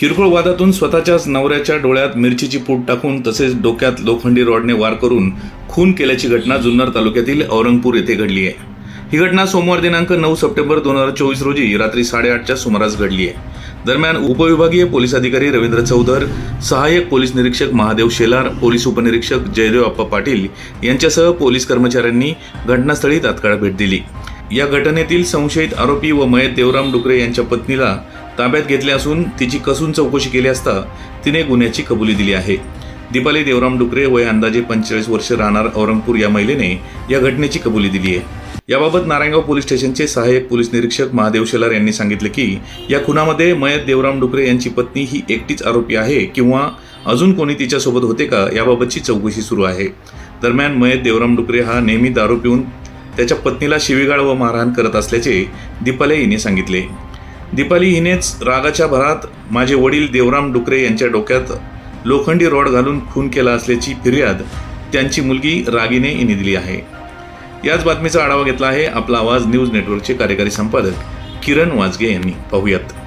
किरकोळ वादातून स्वतःच्याच नवऱ्याच्या डोळ्यात मिरचीची पूट टाकून तसेच डोक्यात लोखंडी रॉडने वार करून खून केल्याची घटना जुन्नर तालुक्यातील औरंगपूर येथे घडली आहे. ही घटना सोमवार दिनांक नऊ सप्टेंबर दोन हजार चोवीस रोजी रात्री साडेआठच्या सुमारास घडली आहे. दरम्यान उपविभागीय पोलीस अधिकारी रवींद्र चौधर सहाय्यक पोलीस निरीक्षक महादेव शेलार पोलीस उपनिरीक्षक जयदेव अप्पा पाटील यांच्यासह पोलीस कर्मचाऱ्यांनी घटनास्थळी तात्काळ भेट दिली. या घटनेतील संशयित आरोपी व मयत देवराम डुकरे यांच्या पत्नीला ताब्यात घेतले असून तिची कसून चौकशी केली असता तिने गुन्ह्याची कबुली दिली आहे. दीपाली देवराम डुकरे वय अंदाजे पंचेचाळीस वर्ष राहणार औरंगपूर या महिलेने या घटनेची कबुली दिली आहे. याबाबत नारायणगाव पोलीस स्टेशनचे सहाय्यक पोलीस निरीक्षक महादेव शेलार यांनी सांगितले की या खुनामध्ये मयत देवराम डुकरे यांची पत्नी ही एकटीच आरोपी आहे किंवा अजून कोणी तिच्यासोबत होते का याबाबतची चौकशी सुरू आहे. दरम्यान मयत देवराम डुकरे हा नेहमी दारू पिऊन त्याच्या पत्नीला शिवीगाळ व मारहाण करत असल्याचे दीपाली हिने सांगितले. दीपाली हिनेच रागाच्या भरात माझे वडील देवराम डुकरे यांच्या डोक्यात लोखंडी रॉड घालून खून केला असल्याची फिर्याद त्यांची मुलगी रागीने हिने दिली आहे. याच बातमीचा आढावा घेतला आहे आपला आवाज न्यूज नेटवर्कचे कार्यकारी संपादक किरण वाजगे यांनी. पाहूयात.